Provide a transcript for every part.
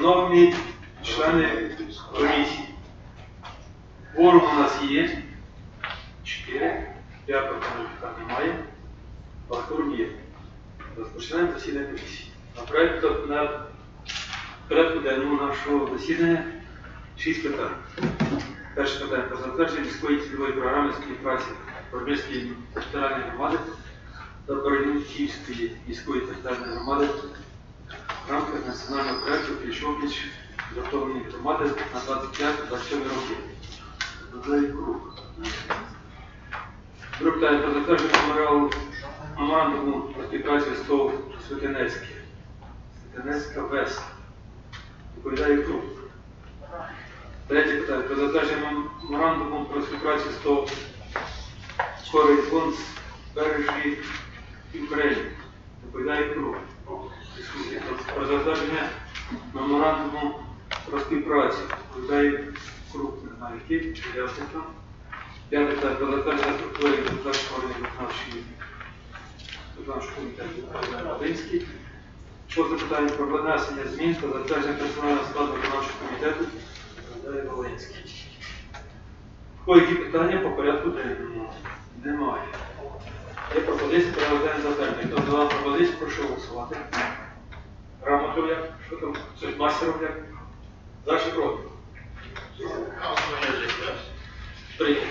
Шановні члени комісії, форум у нас є. Чотири. Дякую, пане питань немає. Форум є. Розпочинаємо засідання комісії. На проєкту на порядку денному нашого засідання шість питань. Перше питання про затвердження міської цільової програми співпраці Пробільської територіальної громади та боротьбу Київської міської територіальної громади в рамках національного проєкту Пліч-опліч згуртовані громади на 25-27 роки. Додаю круг. Друге питання про затвердження меморіалу меморандуму про співпрацю з ТОВ Святинецьке. Святинецька ВЕС. Доповідає круг. Третє питання про затвердження меморандуму про співпрацю з ТОВ Скорий фонд бережі України. Доповідає круг. Про затвердження меморандуму про співпрацю. Знаю, який, ясно там. П'яте питання про затвердження структури органів виконавчої виконавчого комітету. Шосте питання про внесення змін та затвердження персонального складу виконавчого комітету Доповідає Волинський. Які питання по порядку денному? Немає. Є пропозиція порядок денний затверджений. Хто за пропозицію, прошу голосувати. Грамоту як? Що там? Щось мастером як? Чи проти? Прийнято.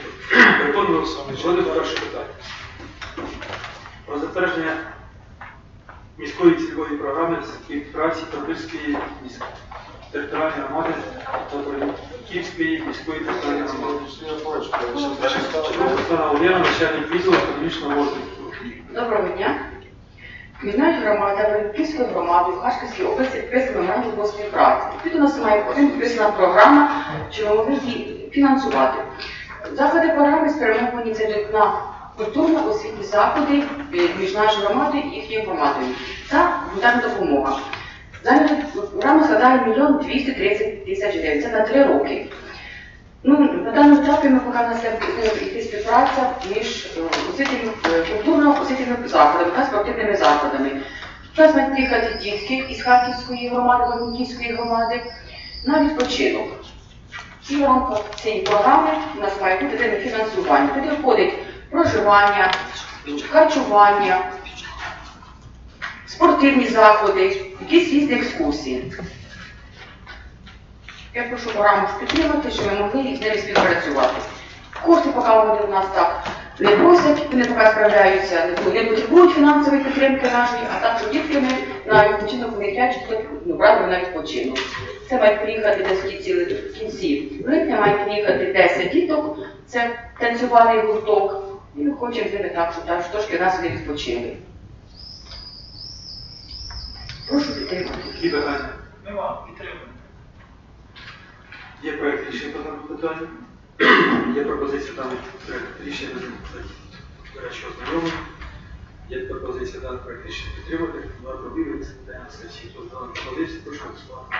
Переходимо до першого питання. Про затвердження міської цільової програми співпраці міської територіальної громади та Київської міської територіальної громади. Доброго дня. Мінають громада Вернківської громади в Харківській області підписана меморандум про співпрацю. Відповідно, нас має підписана програма, що ми могли її фінансувати. Заходи програми спрямовані це на культурно-освітні заходи е, між нашою громадою і їхньою громадою та гуманітарна допомога. Зараз програма складає мільйон 230 тисяч гривень. Це на три роки. Ну, на даному етапі ми поки на йти співпраця між е, освітніми, е, культурно-освітніми заходами та спортивними заходами. Зараз мають приїхати дітки із Харківської громади, Варніківської громади на відпочинок. І цієї програми у нас має бути фінансування. Туди входить проживання, харчування, спортивні заходи, якісь різні екскурсії. Я прошу програму підтримати, щоб ми могли з ними співпрацювати. Кошти поки вони у нас так не просять, вони поки справляються, не, не потребують фінансової підтримки нашої, а так, що дітки ми на відпочинок не хочуть, ну, брати на відпочинок. Це мають приїхати десь в кінці, в кінці липня, мають приїхати 10 діток, це танцювальний гурток. І ми хочемо з ними так, щоб так, трошки нас вони відпочили. Прошу підтримати. Нема, підтримуємо. Є проєкт рішення по даному. Є пропозиція даний проєкт рішення до речі, ознайомлення. Є пропозиція даний проєкт підтримати. Пробігли питання на сесії. Хто за дану пропозицію, прошу голосувати.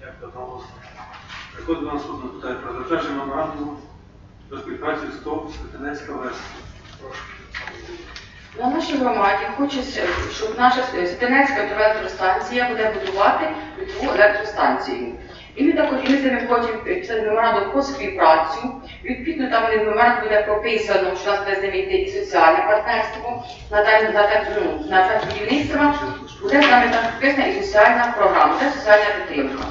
Як одноголосно. Переходимо до наступного питання про затвердження меморандуму про співпрацю з ТОВ Святинецька версія. Прошу. На нашій громаді хочеться, щоб наша Сатинецька електростанція буде будувати нову електростанцію. І ми також і ми з ними хочемо підписати меморандум про співпрацю. Відповідно, там в меморандум буде прописано, що у нас буде з ними йти і соціальне партнерство, на день на день, ну, на день будівництва буде з нами так підписана і соціальна програма, це соціальна підтримка.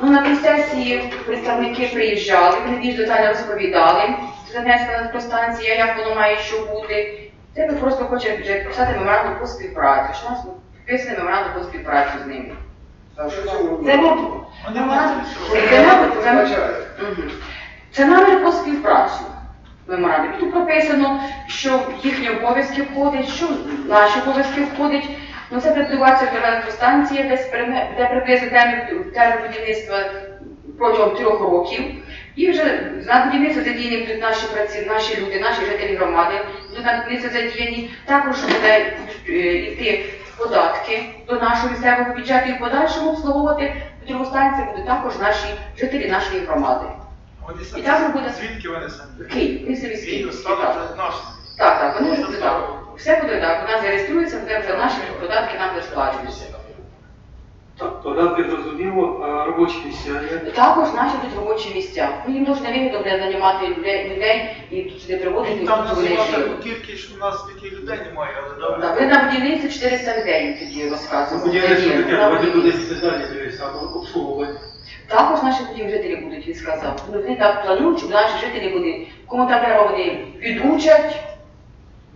Ну, на тій сесії представники приїжджали, вони більш детально розповідали, Сатинецька електростанція, як воно має що бути. Це ми просто хочемо писати меморандум про співпрацю, що у нас підписаний меморандум про співпрацю з ними. Це Це меморандум. це намір про співпрацю. Меморандум. Тут прописано, що їхні обов'язки входять, що наші обов'язки входять. Ну, це будуватися електростанція, десь де приблизно термін, термін будівництва протягом трьох років. І вже на будівництво задіяні будуть наші праці, наші люди, наші жителі громади, будуть на будівництво задіяні. Також буде е, йти податки до нашого місцевого бюджету і в подальшому обслуговувати станцію будуть також наші жителі нашої громади. Вони І так буде- Звідки вони самі? Київ. Київ стали Так. вже нашими. Так, так, вони вже так. Все буде так. Вона зареєструється, буде вже наші податки нам буде сплачуватися. Так. податки зрозуміло, робочі місця є. Також наші тут робочі місця. Ну, їм дуже невигідно буде нанімати людей, людей і тут сюди приводити, І там вони називати жили. таку кількість, що у нас таких людей немає, але Так, ви на будівництві 400 людей тоді Ну, розказували. будівництво Тоді, таке, на давайте будівництві. деталі дивитися, або обслуговування. Також наші будівлі жителі будуть, він сказав. Ну, вони так планують, щоб наші жителі були, кому там треба вони підучать,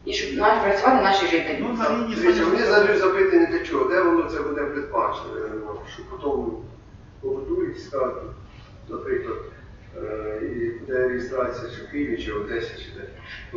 і щоб наші працювали наші жителі. Ну, на лінії Дивіться, мені своєї- задають запитання для чого, де воно це буде передбачено, Я не знаю, що потім побудують стату, наприклад, е, і буде реєстрація чи в Києві, чи в Одесі, чи де.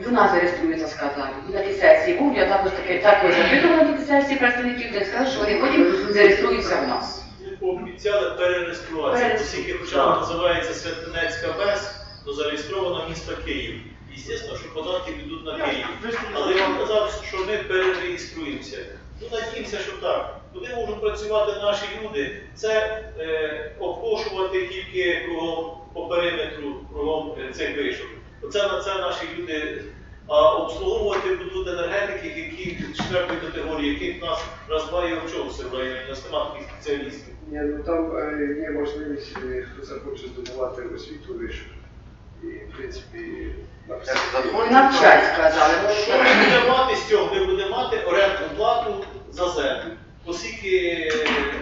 В нас зареєструється, сказали. На тій сесії був, я також таке також запитувала на тій сесії представників, де сказали, що вони потім зареєструються в нас. Пообіцяли перереєструватися, Перереєструвати. оскільки хоча називається Святинецька БЕС, то зареєстровано місто Київ. І звісно, що податки підуть на Київ. Але він сказали. казав, що ми перереєструємося. Ну, надіємося, що так. Куди можуть працювати наші люди? Це е, обкошувати тільки кругом по периметру, кругом е, цих вишок. Оце на це наші люди. А обслуговувати будуть енергетики, які четвертої категорії, яких нас раз-два і в районі, у нас немає таких спеціалістів. Ні, ну там е, є можливість, е, хто захоче здобувати освіту вишу. І, в принципі, навчання. Навчать, сказали. Що ми будемо мати з цього? Ми будемо мати орендну плату за землю. Оскільки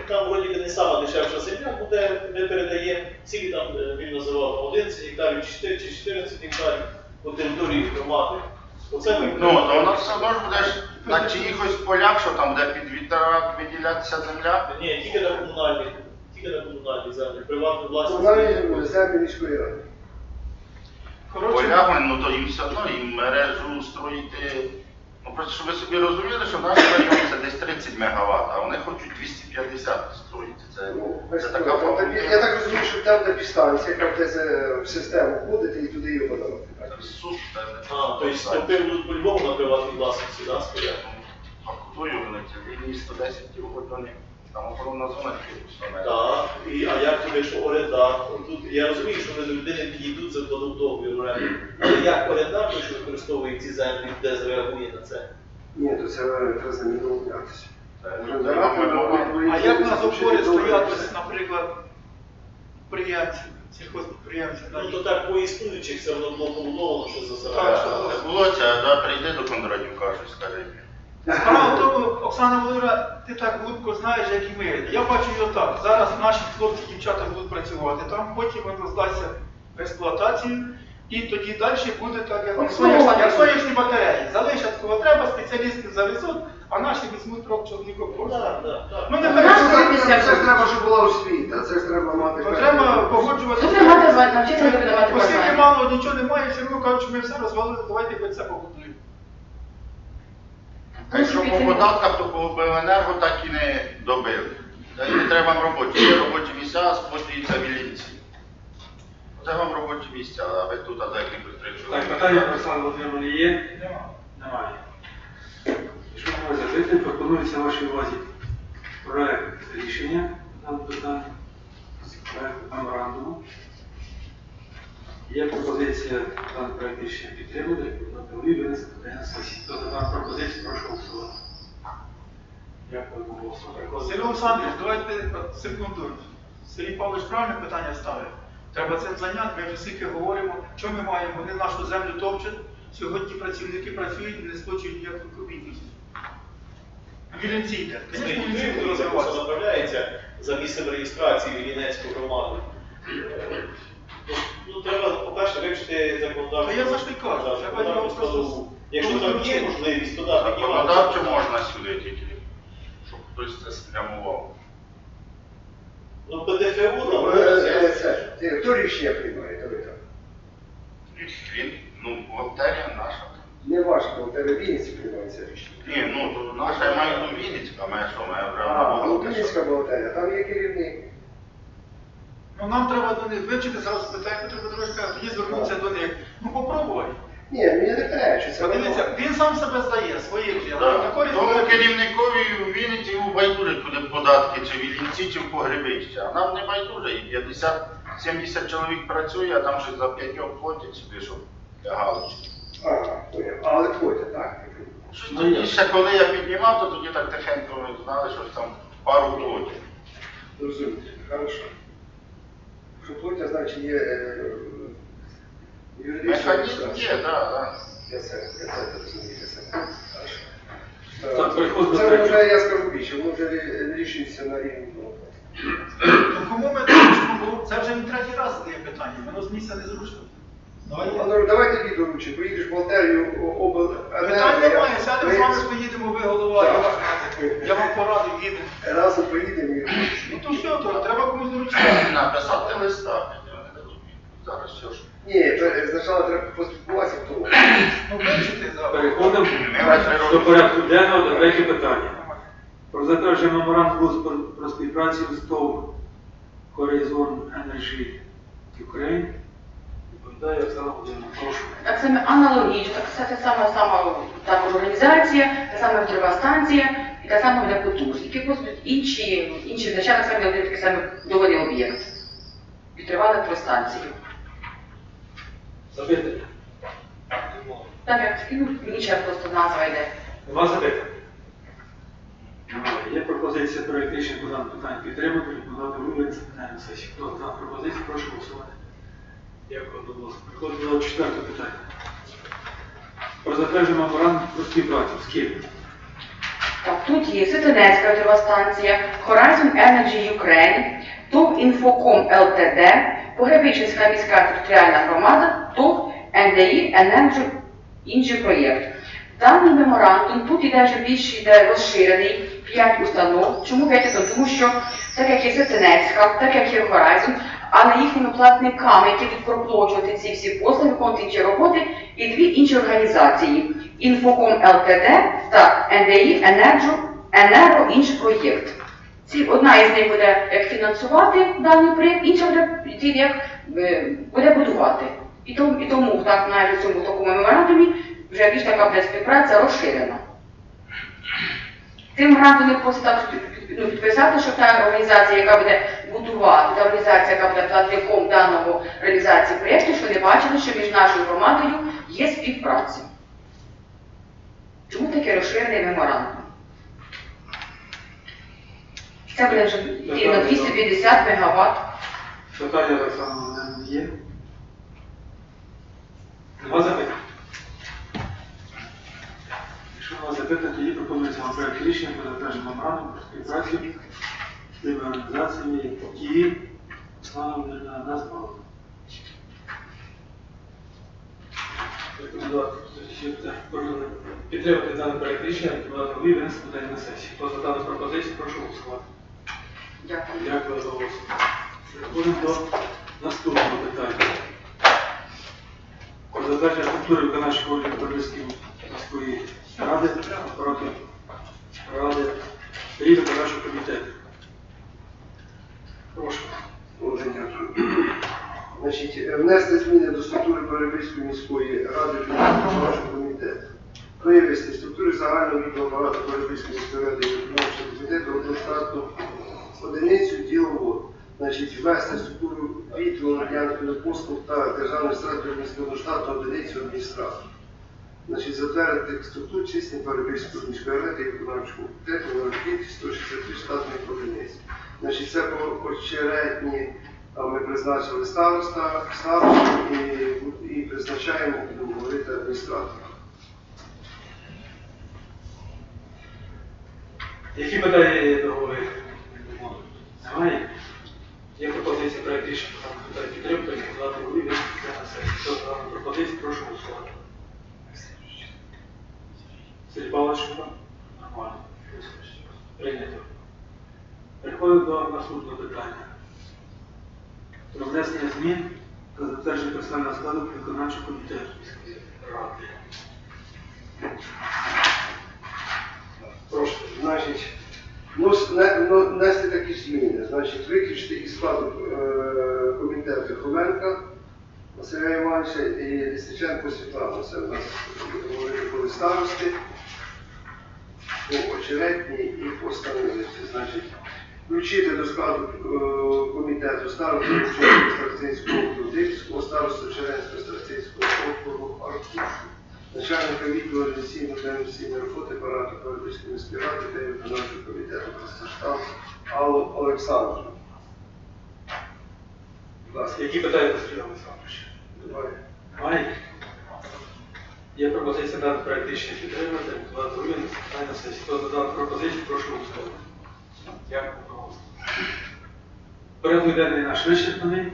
там вроді би не сама дешевша земля буде, ми передаємо, скільки там е, він називав, 11 гектарів, 4 чи 14 гектарів по території громади. Оце ми Ну, то воно все одно ж буде ж на чиїхось полях, що там буде під вітер виділятися земля. Ні, тільки на комунальні, тільки на комунальні землі, приватну власність. Комунальні землі міської ради. Коротше, Поля, ну то їм все одно, їм мережу строїти. Ну просто щоб ви собі розуміли, що наш район це десь 30 МВт, а вони хочуть 250 строїти. Це, Ну, це така проблема. Я так розумію, що там де підстанція, яка буде це в систему входити і туди її подавати. Це суд, це не А, тобто стопи будуть по-любому на приватній власності, да, стоять? Фактую вони ці лінії 110 хоч вони. Там охоронна зона тільки. Так, і, а як тобі, що орендар? Тут я розумію, що вони до людини підійдуть, закладуть договір оренди. Але як орендар, той, що використовує ці землі, де зреагує на це? Ні, то це треба з ними домовлятися. Ми на говоримо. а як у нас опори стоять, наприклад, підприємці, сільхозпідприємці, Ну то так по існуючих все одно було побудовано, що за Так, було це, да, прийди до Кондратюка, щось скажи. Справа Оксана Володимира, ти так глибко знаєш, як і ми. Я бачу його так. Зараз наші хлопці, дівчата будуть працювати там, потім воно здасться в експлуатацію, і тоді далі буде так, як сонячні, батареї. Залишать кого треба, спеціалісти завезуть, а наші візьмуть трьох чоловіків Ну так. Ну У це- ж треба, щоб була освіта, це ж треба мати. то треба погоджувати. Тут треба мати- навчитися люди мати Оскільки мало нічого немає, все одно кажуть, що ми все розвалили, давайте хоч це побудуємо. А якщо по податках, то по обленерго так і не добили. Та не треба вам робочі. Є робочі місця, а сплачуються. Це вам робочі місця, а ви тут а за яким Так, питання про Олександр Володимировна є? Нема. Немає. Шановні жителі, пропонується вашій увазі проект рішення на питання, проект меморандуму. Є пропозиція даний проект рішення підтримати, на і винести на. Хто за дану пропозицію, прошу голосувати. Дякую за. Сергій Олександрович, давайте секунду. Сергій Павлович правильне питання ставить. Треба цим зайняти, ми вже скільки говоримо, що ми маємо, вони нашу землю топчуть, сьогодні працівники працюють і не сплачують ніяку копійку. Вілінці йде. Звісно, направляється за місцем реєстрації в Вінницьку громаду. Е, ну, Ну, треба, по-перше, вивчити законодавчу. Та я за що й кажу, треба його законодавчу просто. Якщо Ну, там є можливість, то да, піднімати. Законодавчо можна сюди тільки, щоб хтось це спрямував. Ну, ПДФО Ну, там. е, е, це, ти- Хто рішення приймає? То ви там. Він, ну, бухгалтерія наша. Не ваш, бо тебе Вінниці приймається рішення. Ні, ну, то наша я маю ну, Вінницька, моя що, моя А, на ну бухгалтерія. Вінницька бухгалтерія, там є керівник. Ну нам треба до них вивчити, зараз питання Петро Петрович каже, тоді звернутися до них. Ну попробуй. Ні, мені не перечу, це Подивіться, він сам себе здає, своє вже. Да. На користь Тому буде- керівникові у Вінниці у байдуже куди податки, чи вілінці, чи в погребище. А нам не байдуже, і 50-70 чоловік працює, а там ще за п'ятьох платять собі, щоб галочки. Ага, поняв. Але ходять, так? Щось тоді ще коли я піднімав, то тоді так тихенько ми знали, що там пару платять. Зрозуміло. Хорошо. Що платять, значить є е, юридична Механізм є, да, да. Я це, я це розумію, я це. Хорошо. Так, переходимо до Це третього. вже, я скажу більше, воно вже не рішується на рівні. ну, Ну кому ми доручимо, бо це вже не третій раз є питання, воно з місця не зручно. Давайте. Ну, давайте тоді доручимо. Поїдеш в бухгалтерію обл... Питань немає, сядемо з вами, поїдемо, ви голова, Так. Я вам порадив, їдемо. Разом поїдемо і Ну то все, то треба комусь доручити. Написати листа. Зараз все ж. Ні, спочатку треба поспілкуватися в тому. Ну вивчити зараз. Переходимо до порядку денного до третього питання. Про затвердження меморандуму про, про співпрацю з ТОВ Horizon Energy Ukraine. Відповідає Оксана Володимирівна. Прошу. Так само аналогічно, так це, це сама сама також організація, та сама вітрова станція і та сама буде потужність. Тільки просто інші, інші визначають так само один такий самий доводний об'єкт. Вітрова електростанція. Запитання. Там як ну, інша просто назва йде. Нема? Немає. Є пропозиція про рішення по даному питанню підтримати, рекомендувати вивести на сесії. Хто за пропозицію, прошу голосувати. Дякую, будь ласка. Переходимо до четвертого питання. Про затвердження меморандуму про співпрацю з ким? Так, тут є Ситинецька вітрова Horizon Energy Ukraine, ТОВ Інфоком ЛТД, Погребичинська міська територіальна громада, ТОВ НДІ Energy інший проєкт. Даний меморандум тут іде вже більш іде розширений, 5 установ. Чому 5 установ? Тому що так як є Ситинецька, так як є Horizon, але їхніми платниками, які будуть проплачувати ці всі послуги, виконувати інші роботи, і дві інші організації Інфоком ЛТД та НДІ Енерджо Енерго інший проєкт. Одна із них буде як фінансувати даний проєкт, інша буде як е, буде будувати. І тому, і тому так навіть в цьому такому меморандумі вже більш така буде співпраця розширена. Меморандумом просить також під- під- ну, підписати, що та організація, яка буде будувати, та організація, яка буде платником даного реалізації проєкту, що не бачили, що між нашою громадою є співпраця. Чому такий розширений меморандум? Це буде вже на 250 МВт. Питання Оксана Володимирівна є? Нема запитань? Якщо нема запитань, тоді пропонується вам проект рішення про затвердження меморандуму про співпрацю тими організаціями, які Володимирівна назвала. Підтримати даний проект рішення, рекомендувати голові винести питання на сесії. Хто за дану пропозицію, прошу голосувати. Дякую. Дякую за увагу. Переходимо до наступного питання. Про затвердження структури виконавчого органу Подільської міської ради, апарату ради і виконавчого комітету. Прошу. Значить, внести зміни до структури Перебільської міської ради виконавчого комітету. Вивести структури загального відділу апарату Перебільської міської ради виконавчого комітету одну одиницю діловод. Значить, ввести структуру відділу радіанських послуг та державної стратегії міського штату одиницю адміністратора. Значить, затвердити структуру численні Перебільської міської ради виконавчого комітету на рахунок 163 штатних одиниць. Значить, це по очередні, ми призначили староста, старосту і, і призначаємо, будемо говорити, адміністратора. Які питання до голови? Немає? Є пропозиція проект рішення питання підтримки, рекомендувати голові на сесії. Хто за прошу голосувати. Сергій Павлович, що там? Нормально. Прийнято. Переходимо до наступного питання. Про внесення змін та затвердження персонального складу виконавчого комітету міської ради. Прошу. Значить, не- но- внести такі зміни. Значить, виключити із складу е, комітету Хоменка Василя Івановича і Лісниченко Світлану. Це в нас говорили були старости, по очеретній і по становиці. Значить, включити до складу е, комітету старосту старостинського округу, Дивського старосту Чернівського старостинського округу Аркушу, начальника відділу організаційної та роботи апарату Парадівської міської ради та виконавчого комітету Косташтан Аллу. Будь ласка, Які питання Сергій Олександрович? давай. Немає? Є пропозиція дати проект рішення підтримати, подати уряд, питання сесії. Хто за пропозицію, прошу голосувати. Дякую. Порядок денний наш вичерпаний.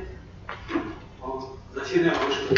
Засідання що